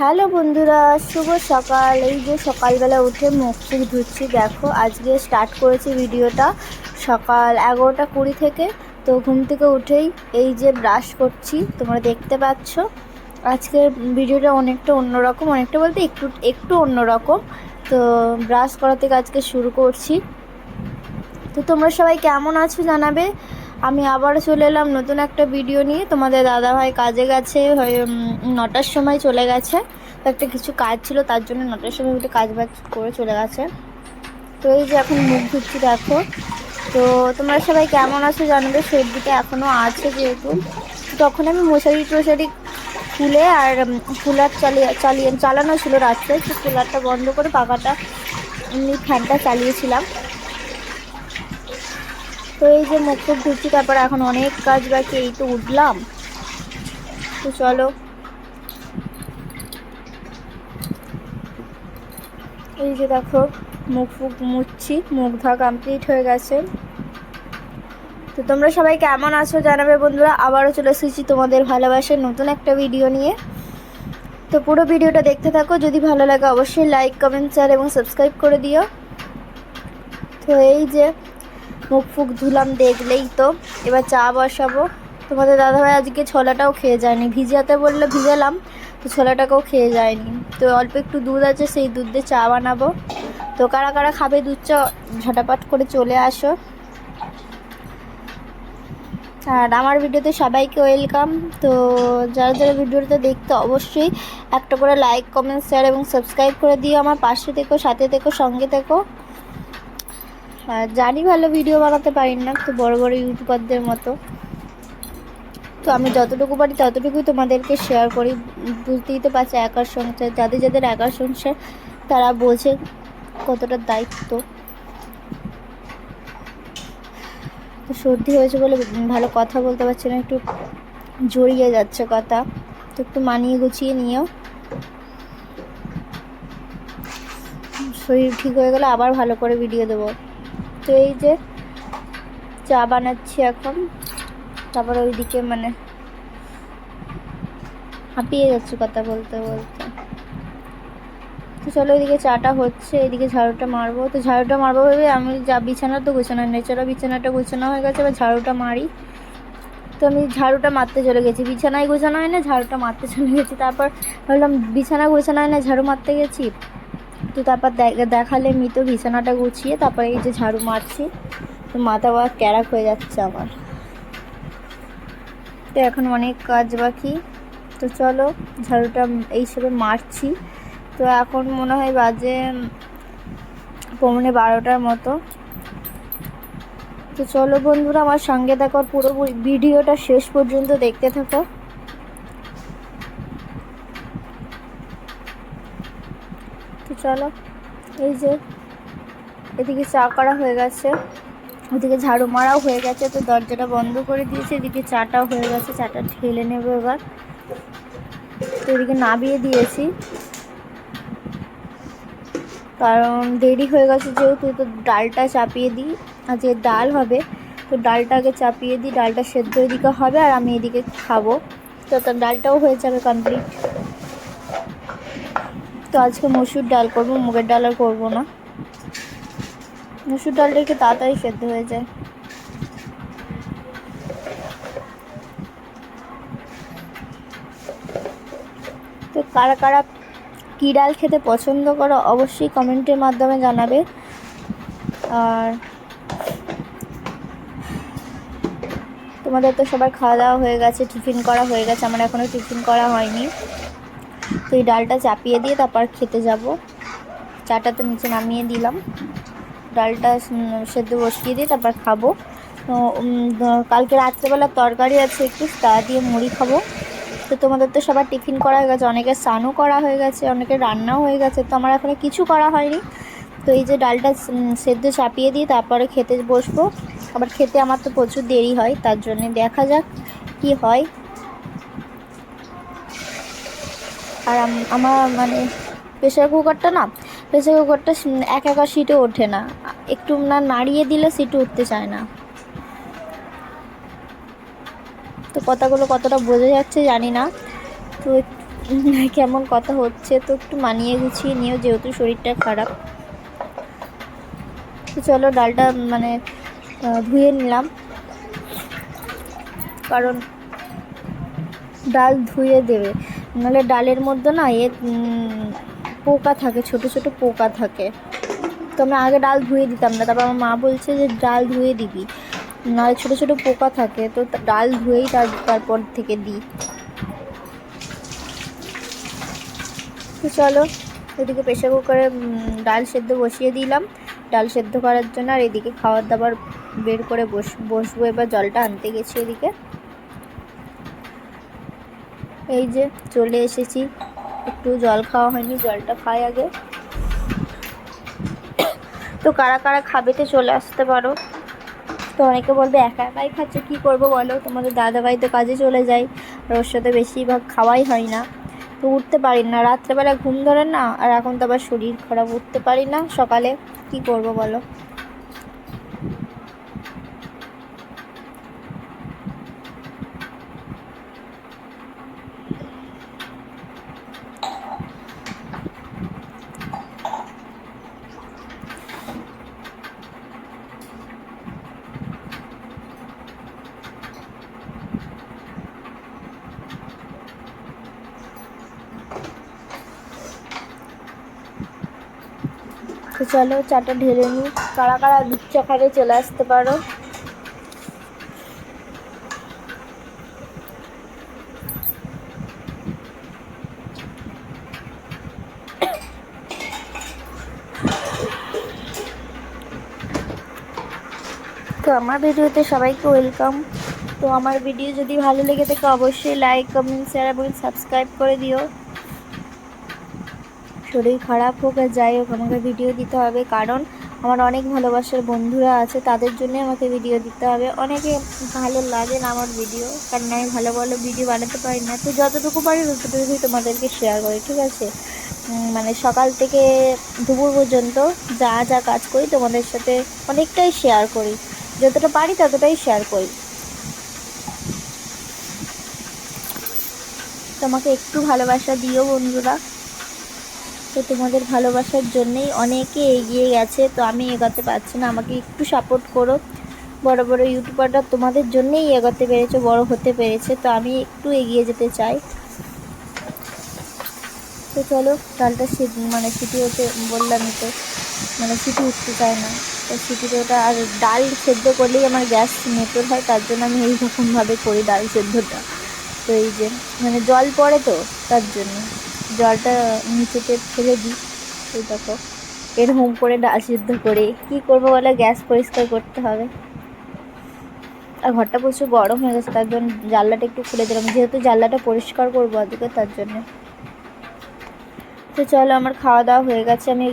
Hello বন্ধুরা, শুভ সকাল। এই যে সকালবেলা উঠে মুখ চুখ ধুচ্ছি, দেখো আজকে স্টার্ট করেছি ভিডিওটা সকাল এগারোটা কুড়ি থেকে। তো ঘুম থেকে উঠেই এই যে ব্রাশ করছি, তোমরা দেখতে পাচ্ছ। আজকের ভিডিওটা অনেকটা অন্যরকম, অনেকটা বলতে একটু একটু অন্যরকম। তো ব্রাশ করা থেকে আজকে শুরু করছি। তো তোমরা সবাই কেমন আছো জানাবে? আমি আবার চলে এলাম নতুন একটা ভিডিও নিয়ে। তোমাদের দাদাভাই কাজে গেছে নটার সময় চলে গেছে। তো একটা কিছু কাজ ছিল, তার জন্য নটার সময় উঠে কাজ বাজ করে চলে গেছে। তো এই যে এখন মুখ ধুচ্ছি, দেখো। তো তোমরা সবাই কেমন আছো জানাবে সর্দিটা এখনও আছে যেহেতু। তখন আমি মশারি টশারি খুলে আর কুলার চালিয়ে চালিয়ে, চালানো ছিল রাত্রে। তো কুলারটা বন্ধ করে পাখাটা, এমনি ফ্যানটা চালিয়েছিলাম। তো এই যে মুখ টুক ধুচ্ছি, তারপর এখন অনেক কাজ বাকি, এই তো উঠলাম। তো চলো। এই যে দেখো, মুখ ফুক মুছছি মুখ ধোয়া কমপ্লিট হয়ে গেছে। তো তোমরা সবাই কেমন আছো জানাবে বন্ধুরা? আবারও চলে এসেছি তোমাদের ভালোবাসার নতুন একটা ভিডিও নিয়ে। তো পুরো ভিডিওটা দেখতে থাকো, যদি ভালো লাগে অবশ্যই লাইক কমেন্ট শেয়ার এবং সাবস্ক্রাইব করে দিও। তো এই যে মুখ ফুক ধুলাম দেখলেই তো। এবার চা বসাবো। তোমাদের দাদাভাই আজকে ছোলাটাও খেয়ে যায়নি। ভিজাতে বললে ভিজালাম, তো ছোলাটাকেও খেয়ে যায়নি। তো অল্প একটু দুধ আছে, সেই দুধ দিয়ে চা বানাবো। তো কারা কারা খাবে দুধ চা, ঝটাপট করে চলে আসো। আর আমার ভিডিওতে সবাইকে ওয়েলকাম। তো যারা যারা ভিডিওটা দেখতে অবশ্যই একটা করে লাইক, কমেন্ট, শেয়ার এবং সাবস্ক্রাইব করে দিও। আমার পাশে থেকো, সাথে থেকো, সঙ্গে থেকো। জানি ভালো ভিডিও বানাতে পারি না তো বড় বড় ইউটিউবারদের মতো। তো আমি যতটুকু পারি ততটুকুই তোমাদেরকে শেয়ার করি। বুঝতেই তো পারছি একার সংসার, যাদের যাদের একার সংসার, তারা বোঝে কতটা দায়িত্ব। তো সর্দি হয়েছে বলে ভালো কথা বলতে পারছি না, একটু জড়িয়ে যাচ্ছে কথা। তো একটু মানিয়ে গুছিয়ে নিও। শরীর ঠিক হয়ে গেলে আবার ভালো করে ভিডিও দেবো। তো এই যে চা বানাচ্ছি এখন। তারপর ওইদিকে মানে হাঁপিয়ে যাচ্ছে কথা বলতে বলতে। তো চলো ওইদিকে চাটা হচ্ছে, এদিকে ঝাড়ুটা মারবো। তো ঝাড়ুটা মারবো ভেবে আমি যা বিছানা তো গুছানো নেই চলো বিছানাটা গুছানো হয়ে গেছে, এবার ঝাড়ুটা মারি। তো আমি ঝাড়ুটা মারতে চলে গেছি। বিছানায় গোছানো হয় না ঝাড়ুটা মারতে চলে গেছি। তারপর ভাবলাম বিছানা গোছানো হয় না ঝাড়ু মারতে গেছি। তো তারপর দেখালে তো বিছানাটা গুছিয়ে তারপরে এই যে ঝাড়ু মারছি। তো মাথা বা ক্যারাক হয়ে যাচ্ছে আমার। তো এখন অনেক কাজ বাকি। তো চলো, ঝাড়ুটা এই হিসেবে মারছি। তো এখন মনে হয় বাজে পৌনে বারোটার মতো। তো চলো বন্ধুরা, আমার সঙ্গে দেখো পুরো ভিডিওটা শেষ পর্যন্ত দেখতে থাকো। চলো। এই যে, এদিকে চা করা হয়ে গেছে। ওদিকে ঝাড়ু মারাও হয়ে গেছে, তো দরজাটা বন্ধ করে দিয়েছে। এদিকে চাটাও হয়ে গেছে, চাটা ঢেলে নেব এবার। তো এদিকে নাবিয়ে দিয়েছি। কারণ দেরি হয়ে গেছে যেহেতু, তো ডালটা চাপিয়ে দিই। আজকে ডাল হবে, তো ডালটাকে চাপিয়ে দিই। ডালটা সেদ্ধ এদিকে হবে আর আমি এদিকে খাব। তো তার ডালটাও হয়ে যাবে কমপ্লিট তো আজকে মসুর ডাল করব, মুগের ডাল আর করব না। মসুর ডালটা একটু তাড়াতাড়ি সেদ্ধ হয়ে যায়। তো কারা কারা কী ডাল খেতে পছন্দ করো, অবশ্যই কমেন্টের মাধ্যমে জানাবে। আর তোমাদের তো সবার খাওয়া দাওয়া হয়ে গেছে, টিফিন করা হয়ে গেছে, আমার এখনও টিফিন করা হয়নি। তো এই ডালটা চাপিয়ে দিয়ে তারপর খেতে যাব। চাটা তো নিচে নামিয়ে দিলাম। ডালটা সেদ্ধ বসিয়ে দিয়ে তারপর খাব। কালকে রাত্রেবেলা তরকারি আছে একটু, তা দিয়ে মুড়ি খাব। তো তোমাদের তো সবার টিফিন করা হয়ে গেছে, অনেকের স্নানও করা হয়ে গেছে, অনেকের রান্নাও হয়ে গেছে, তো আমার এখনও কিছু করা হয়নি। তো এই যে ডালটা সেদ্ধ চাপিয়ে দিয়ে তারপরে খেতে বসবো। আবার খেতে আমার তো প্রচুর দেরি হয়, তার জন্যে দেখা যাক কি হয়। আর আমার মানে প্রেশার কুকারটা না প্রেশার কুকারটা এক একা সিটে ওঠে না। একটু না নাড়িয়ে দিলে সিটে উঠতে চায় না। তো কথাগুলো কতটা বোঝা যাচ্ছে জানি না। তো কেমন কথা হচ্ছে তো একটু মানিয়ে গুছিয়ে নিও যেহেতু শরীরটা খারাপ। তো চলো ডালটা মানে ধুয়ে নিলাম। কারণ ডাল ধুয়ে দেবে। নাহলে ডালের মধ্যে না এ পোকা থাকে, ছোট ছোট পোকা থাকে। তো আমি আগে ডাল ধুয়ে দিতাম না, তারপর আমার মা বলছে যে ডাল ধুয়ে দিবি। নাহলে ছোট ছোট পোকা থাকে, তো ডাল ধুয়েই তার, তারপর থেকে দিই। তো চলো, এদিকে প্রেশার কুকারে ডাল সেদ্ধ বসিয়ে দিলাম। ডাল সেদ্ধ করার জন্য আর এদিকে খাবার দাবার বের করে বস, বসবো, এবার জলটা আনতে গেছি এদিকে। এই যে চলে এসেছি। একটু জল খাওয়া হয়নি, জলটা খাই আগে। তো কারা কারা খাবে তো চলে আসতে পারো। তো অনেকে বলবে, একা একাই খাচ্ছে, কী করব বলো? তোমাদের দাদাভাই তো কাজে চলে যায়, আর ওর সাথে বেশিরভাগ খাওয়াই হয় না। তো উঠতে পারি না। রাত্রেবেলা ঘুম ধরে না, আর এখন তো আবার শরীর খারাপ, উঠতে পারি না সকালে। কি করব বলো? তো চলো, চাটা ঢেলে নিই। কারা কারা দুধ চা চলে আসতে পারো। তো আমার ভিডিওতে সবাইকে ওয়েলকাম। তো আমার ভিডিও যদি ভালো লেগে থাকে, অবশ্যই লাইক, কমেন্ট, শেয়ার এবং সাবস্ক্রাইব করে দিও। শরীর খারাপ হোক আর যাই হোক, আমাকে ভিডিও দিতে হবে। কারণ আমার অনেক ভালোবাসার বন্ধুরা আছে, তাদের জন্য আমাকে ভিডিও দিতে হবে। অনেকে ভালো লাগে না আমার ভিডিও কারণ আমি ভালো ভালো ভিডিও বানাতে পারি না। তো যতটুকু পারি ততটুকুই তোমাদেরকে শেয়ার করি, ঠিক আছে? মানে সকাল থেকে দুপুর পর্যন্ত যা যা কাজ করি তোমাদের সাথে অনেকটাই শেয়ার করি। যতটা পারি ততটাই শেয়ার করি। তোমাকে একটু ভালোবাসা দিও বন্ধুরা। তো তোমাদের ভালোবাসার জন্যেই অনেকে এগিয়ে গেছে, তো আমি এগোতে পারছি না। আমাকে একটু সাপোর্ট করো। বড় বড় ইউটিউবাররা তোমাদের জন্যেই এগোতে পেরেছে, বড় হতে পেরেছে, তো আমি একটু এগিয়ে যেতে চাই। তো চলো, ডালটা মানে সিটি হতে বললামই তো মানে সিটি উঠতে চায় না। তো সিটিতে ওটা আর ডাল সেদ্ধ করলেই আমার গ্যাস মেটোর হয়, তার জন্য আমি এইরকমভাবে করি ডাল সেদ্ধটা। তো এই যে মানে জল পড়ে তো, তার জন্য। জলটা নিচেতে ফেলে দিই। এই দেখো, এরকম করে ডাল সিদ্ধ করে। কী করব বলে? গ্যাস পরিষ্কার করতে হবে। আর ঘরটা প্রচুর গরম হয়ে গেছে, তার জন্য জানলাটা একটু খুলে দিলাম। যেহেতু জানলাটা পরিষ্কার করব আজকে, তার জন্য। তো চলো, আমার খাওয়া দাওয়া হয়ে গেছে। আমি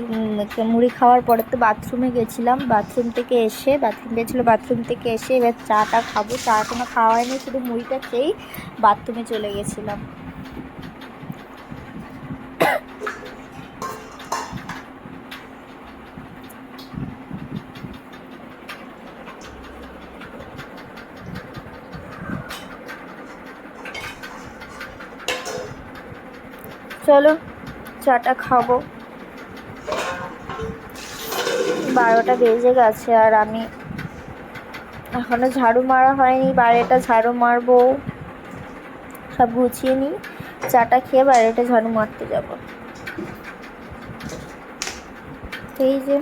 মুড়ি খাওয়ার পরে তো বাথরুমে গেছিলাম। বাথরুম থেকে এসে, বাথরুম গেছিল বাথরুম থেকে এসে এবার চাটা খাব। চা কোনো খাওয়া হয়নি, শুধু মুড়িটা খেয়েই বাথরুমে চলে গেছিলাম। চলো, চাটা খাব। বারোটা বেজে গেছে আর আমি এখনও ঝাড়ু মারা হয়নি বাইরেটা ঝাড়ু মারবো। সব গুছিয়ে নিই, চাটা খেয়ে বাইরেটা ঝাড়ু মারতে যাব। এই যে।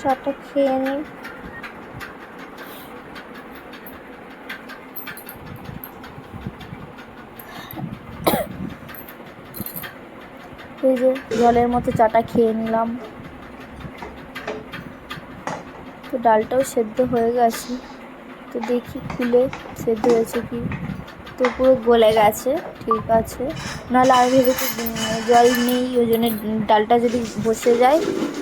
চাটা খেয়ে নিই। এই যে জলের মতো চাটা খেয়ে নিলাম। তো ডালটাও সেদ্ধ হয়ে গেছে। তো দেখি খুলে সেদ্ধ হয়েছে কি? তো পুরো গলে গেছে, ঠিক আছে। নাহলে আমি ভেবেছি জল নেই, ওই জন্য ডালটা যদি বসে যায়,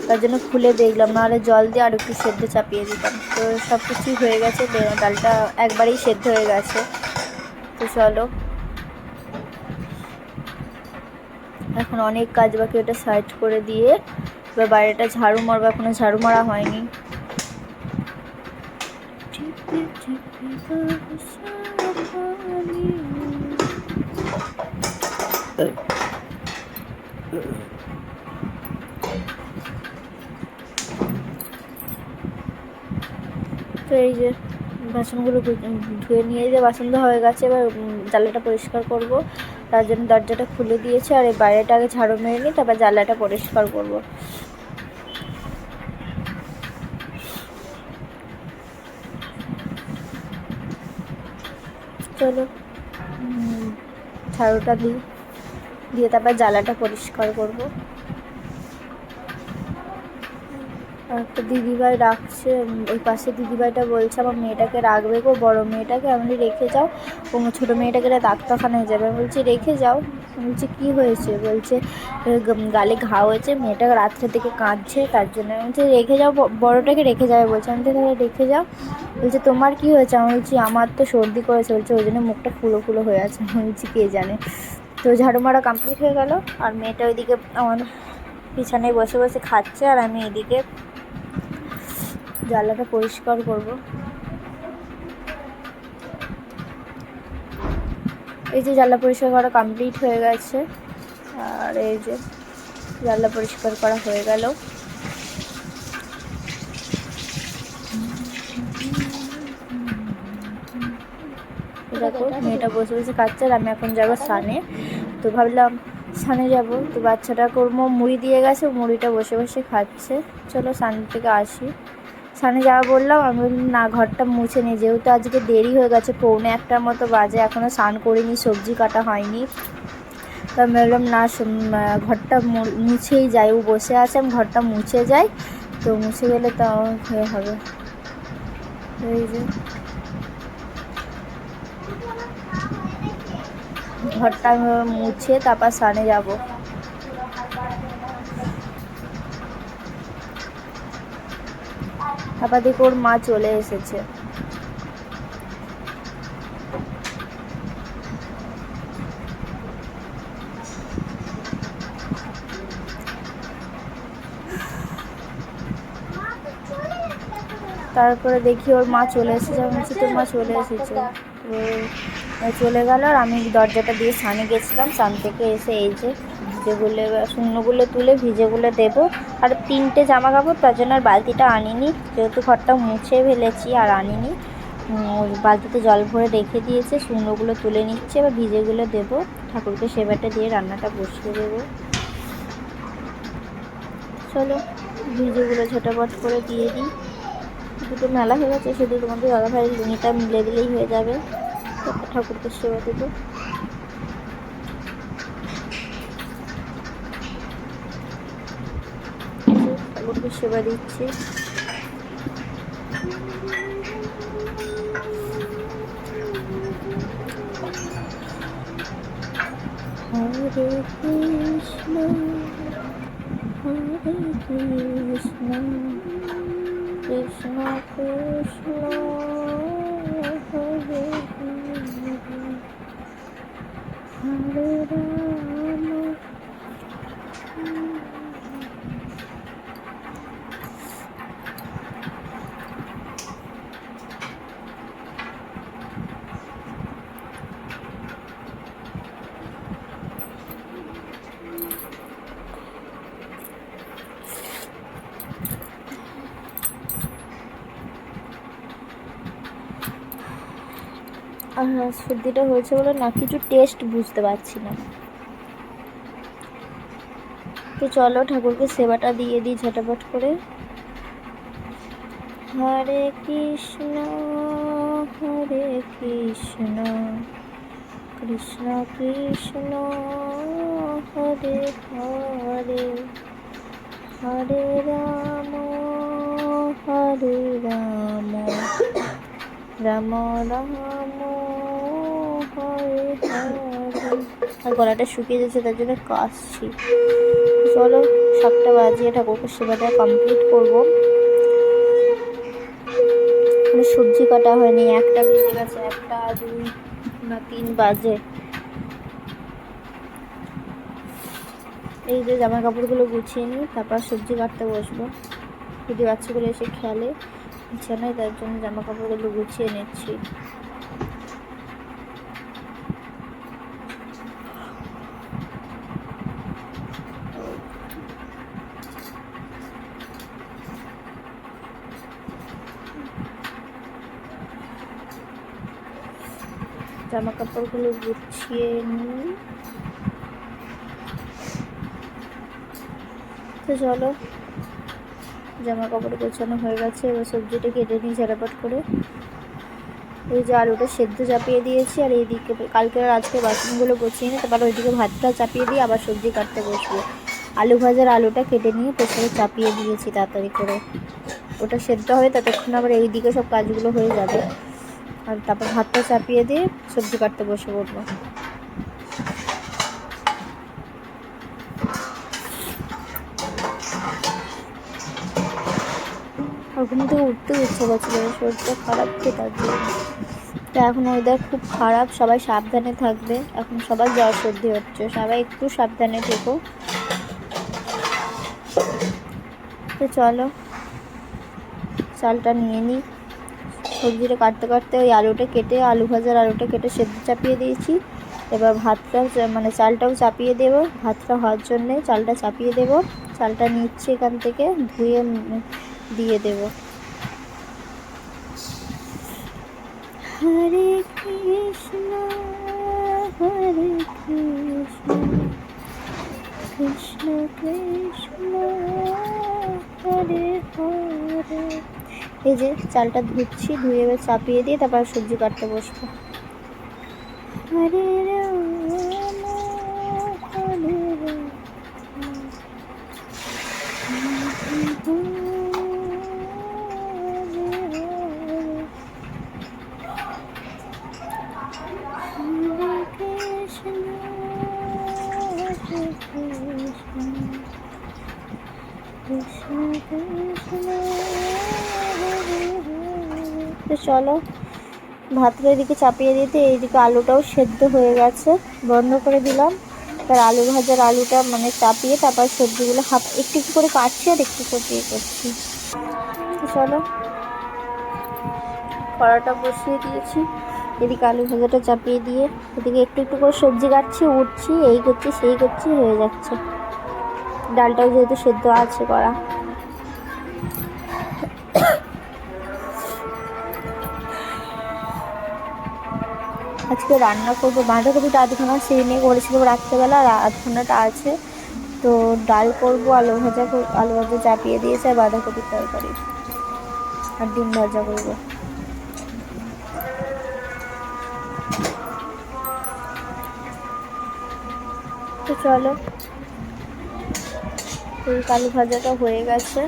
তার জন্য খুলে দেখলাম। নাহলে জল দিয়ে আর একটু সেদ্ধ চাপিয়ে দিতাম। তো সব কিছুই হয়ে গেছে ডালটা একবারেই সেদ্ধ হয়ে গেছে। তো চলো। এখন অনেক কাজ বাকি ওটা সাইড করে দিয়ে এবার বাইরেটা ঝাড়ু মারবো এখনও ঝাড়ু মারা হয়নি। তো এই যে বাসনগুলো ধুয়ে নিয়ে যে বাসন ধোয়া হয়ে গেছে এবার উম, জানলাটা পরিষ্কার করব। তার জন্য দরজাটা খুলে দিয়েছে আর এই বাইরেটা আগে ঝাড়ু মেরে নিই তারপর জানলাটা পরিষ্কার করব। চলো ঝাড়ুটা দিই। দিয়ে তারপর জ্বালাটা পরিষ্কার করব আর একটা দিদিভাই রাখছে ওই পাশে দিদিভাইটা বলছে, আমার মেয়েটাকে রাখবে গো, বড় মেয়েটাকে। আমি রেখে যাও। ও ছোটো মেয়েটাকে ডাক্তারখানায় যাবে। আমি বলছি, রেখে যাও। বলছি, কী হয়েছে? বলছে গালে ঘা হয়েছে, মেয়েটা রাত্রে থেকে কাঁদছে, তার জন্য। আমি বলছি, রেখে যাও বড়োটাকে রেখে যাবে। বলছে, আমি তাহলে রেখে যাও। বলছে, তোমার কি হয়েছে? আমি বলছি, আমার তো সর্দি করেছে। বলছে, ওই জন্য মুখটা ফুলো ফুলো হয়ে আছে। আমি বলছি, কে জানে? তো ঝাড়ু মারা কমপ্লিট হয়ে গেল, আর মেয়েটা ওইদিকে আমার পিছনে বসে বসে খাচ্ছে, আর আমি এদিকে জানলাটা পরিষ্কার করব। এই যে জানলা পরিষ্কার করা কমপ্লিট হয়ে গেছে। আর এই যে জানলা পরিষ্কার করা হয়ে গেল। দেখো, মেয়েটা বসে বসে খাচ্ছে আর আমি এখন যাব সানে তো ভাবলাম সানে যাব। তো বাচ্চাটা করব মুড়ি দিয়ে গেছে, মুড়িটা বসে বসে খাচ্ছে। চলো সান থেকে আসি। সানে যাওয়া বললাম, আমি না, ঘরটা মুছে নিই যেহেতু আজকে দেরি হয়ে গেছে, পৌনে একটার মতো বাজে এখনও স্নান করিনি, সবজি কাটা হয়নি। তো আমি বললাম, না ঘরটা মুছেই যাই। ও বসে আছে, আমি ঘরটা মুছে যাই। তো মুছে গেলে তো হয়ে হবে। এই যে। ঘরটা মুছে, তারপর স্নানে যাব। তারপর দেখি ওর মা চলে এসেছে। তারপরে দেখি ওর মা চলে এসেছে। আমি বলছি, তোর মা চলে এসেছে? চলে গেল আর আমি দরজাটা দিয়ে সানে গেছিলাম। সান থেকে এসে এই যে ভিজেগুলো শূন্যগুলো তুলে ভিজেগুলো দেবো। আর তিনটে জামা কাপড় তার জন্য আর বালতিটা আনিনি। যেহেতু ঘরটা মুছে ফেলেছি আর আনিনি বালতিতে জল ভরে রেখে দিয়েছে, শূন্যগুলো তুলে নিচ্ছে, এবার ভিজেগুলো দেবো। ঠাকুরকে সেবাটা দিয়ে রান্নাটা বসিয়ে দেবো। চলো, ভিজেগুলো ঝটাপট করে দিয়ে দিই। দুটো মেলা হয়ে গেছে, শুধু তোমাদের দাদা ভাইয়ের লুনিটা মিলে দিলেই হয়ে যাবে। ঠাকুরকে সেবা দেবো এই যে ঠাকুরকে সেবা দিচ্ছি হরে কৃষ্ণ হরে কৃষ্ণ কৃষ্ণ কৃষ্ণ হরে হরে হরে রাম আর সর্দিটা হয়েছে বলে না, কিছু টেস্ট বুঝতে পারছি না। তো চলো ঠাকুরকে সেবাটা দিয়ে দিই ঝটাপট করে। হরে কৃষ্ণ হরে কৃষ্ণ কৃষ্ণ কৃষ্ণ, হরে হরে হরে রাম হরে রাম রাম রাম হরে হরে আর গলাটা শুকিয়ে যাচ্ছে, তার জন্য কাশছি চলো, সাতটা বাজিয়ে ঠাকুরকে সেবাটা কমপ্লিট করব। সবজি কাটা হয়নি, একটা বেজে গেছে, একটা, দুই, না, তিন বাজে। এই যে জামা কাপড়গুলো গুছিয়ে নিই, তারপর সবজি কাটতে বসবো। যদি বাচ্চাগুলো এসে খেলে বিছানায় তার জন্য জামা কাপড়গুলো গুছিয়ে নিচ্ছি জামা কাপড়গুলো গুছিয়ে নিই। তো চলো জামা কাপড় গোছানো হয়ে গেছে, এবার সবজিটা কেটে নিই ঝাড়াপাট করে। ওই যে আলুটা সেদ্ধ চাপিয়ে দিয়েছি, আর এইদিকে কালকে আজকে বাসনগুলো গুছিয়ে নিই, তারপর ওইদিকে ভাতটা চাপিয়ে দিয়ে আবার সবজি কাটতে বসবো। আলু ভাজার আলুটা কেটে নিয়ে প্রেসারে চাপিয়ে দিয়েছি তাড়াতাড়ি করে। ওটা সেদ্ধ হবে, ততক্ষণ আবার এইদিকে সব কাজগুলো হয়ে যাবে। আর তারপর ভাতটা চাপিয়ে দিয়ে সবজি কাটতে বসে পড়ব। ঘুম থেকে উঠতে ইচ্ছে করছিল শরীরটা খারাপ তো তার তো এখন ওয়েদার খুব খারাপ, সবাই সাবধানে থাকবে। এখন সবার জ্বর সর্দি হচ্ছে, সবাই একটু সাবধানে থেকো। তো চলো, চালটা নিয়ে নিই সবজিটা কাটতে কাটতে ওই আলুটা কেটে, আলু ভাজার আলুটা কেটে সেদ্ধ চাপিয়ে দিয়েছি। এবার ভাতটা মানে চালটাও চাপিয়ে দেব। ভাতটা হওয়ার জন্যে চালটা চাপিয়ে দেব। চালটা নিচ্ছে এখান থেকে, ধুয়ে দিয়ে দেব। হরে কৃষ্ণ হরে কৃষ্ণ কৃষ্ণ কৃষ্ণ, হরে হরে। এই যে চালটা ধুচ্ছি ধুয়ে চাপিয়ে দিয়ে তারপর সবজি কাটতে বসবো। হরে রাম হরে রাম হরে কৃষ্ণ হরে কৃষ্ণ কৃষ্ণ কৃষ্ণ হরে হরে তো চলো ভাতটা এদিকে চাপিয়ে দিতে এইদিকে আলুটাও সেদ্ধ হয়ে গেছে, বন্ধ করে দিলাম। তার আলু ভাজার আলুটা মানে চাপিয়ে তারপর সবজিগুলো হাফ একটু একটু করে কাটছি আর একটু করে করছি। চলো কড়াটা বসিয়ে দিয়েছি। এদিকে আলু ভাজাটা চাপিয়ে দিয়ে এদিকে একটু একটু করে সবজি কাটছি, উঠছি, এই করছি, সেই করছি, হয়ে যাচ্ছে। ডালটাও যেহেতু সেদ্ধ আছে করা। আজকে রান্না করব। বাঁধাকপিটা আধ ঘণ্টা সেই নিয়ে করেছিলাম রাত্রেবেলা আর আধ ঘন্টাটা আছে। তো ডাল করব, আলু ভাজা আলু ভাজা চাপিয়ে দিয়েছে, আর বাঁধাকপির তরকারি। আর ডিম ভাজা করব। তো চলো, এই আলু ভাজাটা হয়ে গেছে।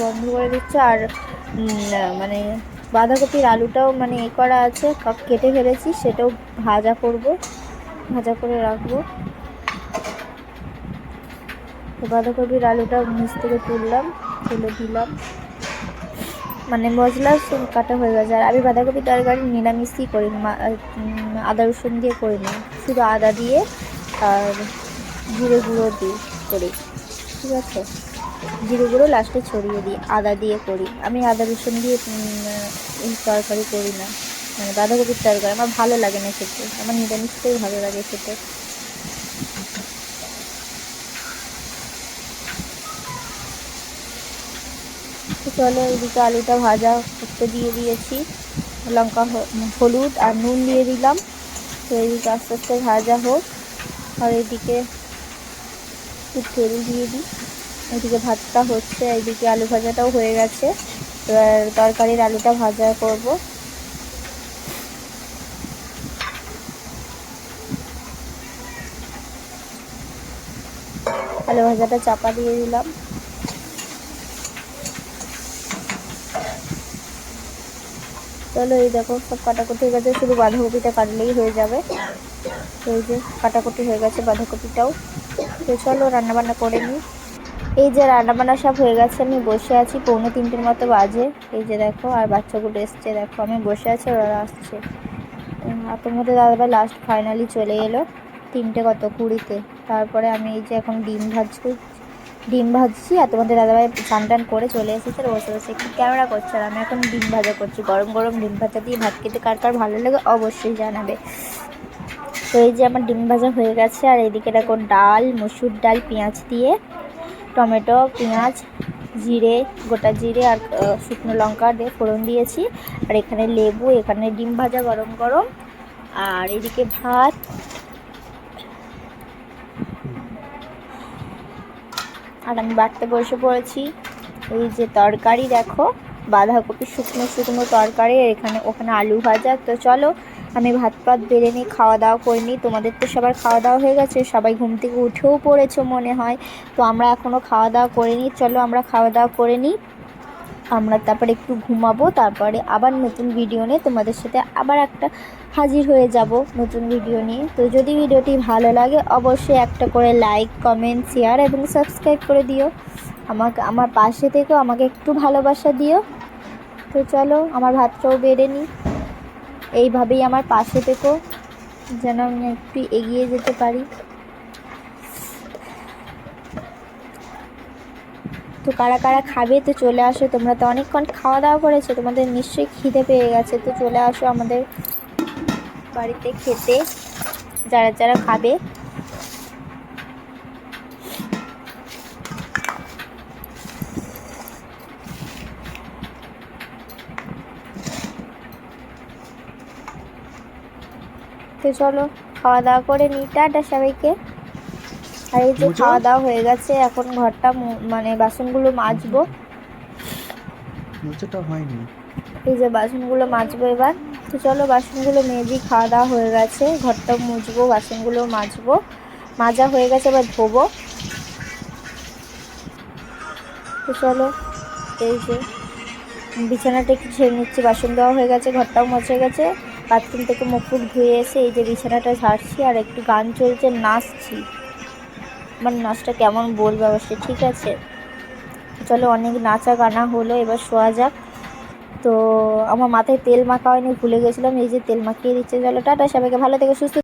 বন্ধ করে দিচ্ছে, আর মানে বাঁধাকপির আলুটাও মানে এ করা আছে কেটে ফেলেছি, সেটাও ভাজা করব, ভাজা করে রাখব। তো বাঁধাকপির আলুটা নিচ থেকে তুললাম, তুলে দিলাম। মানে মশলা সব কাটা হয়ে গেছে, আর আমি বাঁধাকপির তরকারি নিরামিষই করি আদা রসুন দিয়ে করি না, শুধু আদা দিয়ে আর জিরে গুঁড়ো দিই করি। ঠিক আছে? জিরে গুঁড়ো লাস্টে ছড়িয়ে দিই, আদা দিয়ে করি। আমি আদা রসুন দিয়ে এই তরকারি করি না। মানে বাঁধাকপির তরকারি, আমার ভালো লাগে না খেতে। আমার নিরামিষটাই ভালো লাগে খেতে। চলো এদিকে আলুটা ভাজা করতে দিয়ে দিয়েছি। লঙ্কা হলুদ আর নুন দিয়ে দিলাম। তো এদিকে আস্তে আস্তে ভাজা হোক। আর এদিকে একটু তেল দিয়ে দিই। এদিকে ভাতটা হচ্ছে, এদিকে আলু ভাজাটাও হয়ে গেছে। এবার তরকারির আলুটা ভাজা করব। আলু ভাজাটা চাপা দিয়ে দিলাম। চলো এই দেখো, সব কাটাকুটি হয়ে গেছে। শুধু বাঁধাকপিটা কাটলেই হয়ে যাবে। এই যে, কাটাকুটি হয়ে গেছে বাঁধাকপিটাও। তো চলো রান্নাবান্না করে নিই। এই যে রান্নাবান্না সব হয়ে গেছে, আমি বসে আছি, পৌনে তিনটের মতো বাজে। এই যে দেখো, আর বাচ্চাগুলো এসছে, দেখো, আমি বসে আছি, ওরা আসছে। আর তোর মধ্যে দাদাভাই লাস্ট ফাইনালি চলে এলো, তিনটে কত, কুড়িতে। তারপরে আমি এই যে এখন ডিম ভাজছি ডিম ভাজছি, আর তোমাদের দাদাভাই স্নান টান করে চলে এসেছে বসে বসে একটু ক্যামেরা করছে, আর আমি এখন ডিম ভাজা করছি। গরম গরম ডিম ভাজা দিয়ে ভাত খেতে কার কার ভালো লাগে অবশ্যই জানাবে। তো এই যে আমার ডিম ভাজা হয়ে গেছে, আর এদিকে দেখো ডাল, মসুর ডাল, পেঁয়াজ দিয়ে টমেটো, পেঁয়াজ, জিরে, গোটা জিরে আর শুকনো লঙ্কা দিয়ে ফোড়ন দিয়েছি। আর এখানে লেবু, এখানে ডিম ভাজা গরম গরম। আর এদিকে ভাত। আর আমি বাড়তে বসে পড়েছি। এই যে তরকারি দেখো, বাঁধাকপি শুকনো শুকনো তরকারি এখানে ওখানে আলু ভাজা। তো চলো আমি ভাত পাত বেড়ে নিই খাওয়া দাওয়া করে নিই। তোমাদের তো সবার খাওয়া দাওয়া হয়ে গেছে, সবাই ঘুম থেকে উঠেও পড়েছো মনে হয়। তো আমরা এখনও খাওয়া দাওয়া করে নিই। চলো আমরা খাওয়া দাওয়া করে নিই। আমরা তারপরে একটু ঘুমাবো, তারপরে আবার নতুন ভিডিও নিয়ে তোমাদের সাথে আবার একটা হাজির হয়ে যাব নতুন ভিডিও নিয়ে। তো যদি ভিডিওটি ভালো লাগে, অবশ্যই একটা করে লাইক কমেন্ট শেয়ার এবং সাবস্ক্রাইব করে দিও। আমাকে, আমার পাশে থেকেও আমাকে একটু ভালোবাসা দিও। তো চলো, আমার ভাতটাও বেড়ে নিই। এইভাবেই আমার পাশে থেকো, যেন আমি একটু এগিয়ে যেতে পারি। তো কারা কারা খাবে, তো চলে আসো। তোমরা তো অনেকক্ষণ খাওয়া দাওয়া করেছ, তোমাদের নিশ্চয়ই খিদে পেয়ে গেছে। তো চলে আসো আমাদের বাড়িতে খেতে। যারা যারা খাবে তো চলো খাওয়া দাওয়া করে নিই। টাটা সবাইকে। আর এই যে খাওয়া দাওয়া হয়ে গেছে এখন ঘরটা মানে বাসনগুলো মাজবো। মোচাটা হয়নি। এই যে বাসনগুলো মাজবো এবার। তো চলো বাসনগুলো মেজে খাওয়া দাওয়া হয়ে গেছে ঘরটা মুছবো বাসনগুলো মাজবো। মাজা হয়ে গেছে এবার ধোবো। তো চলো এই যে বিছানাটা একটু ছেড়ে নিচ্ছি বাসন দেওয়া হয়ে গেছে ঘরটাও মোছা গেছে। বাথরুম থেকে মুখ ফুক ধুয়ে এসে এই যে বিছানাটা ঝাড়ছি আর একটু গান চলছে, নাচছি। আমার নাচটা কেমন বলবে অবশ্যই, ঠিক আছে। চলো অনেক নাচা গানা হলো, এবার শোয়া যাক। তো আমার মাথায় তেল মাখা হয়নি, ভুলে গেছিলাম, এই যে তেল মাখিয়ে দিচ্ছে, চলো টাটা সবাইকে, ভালো থেকে, সুস্থ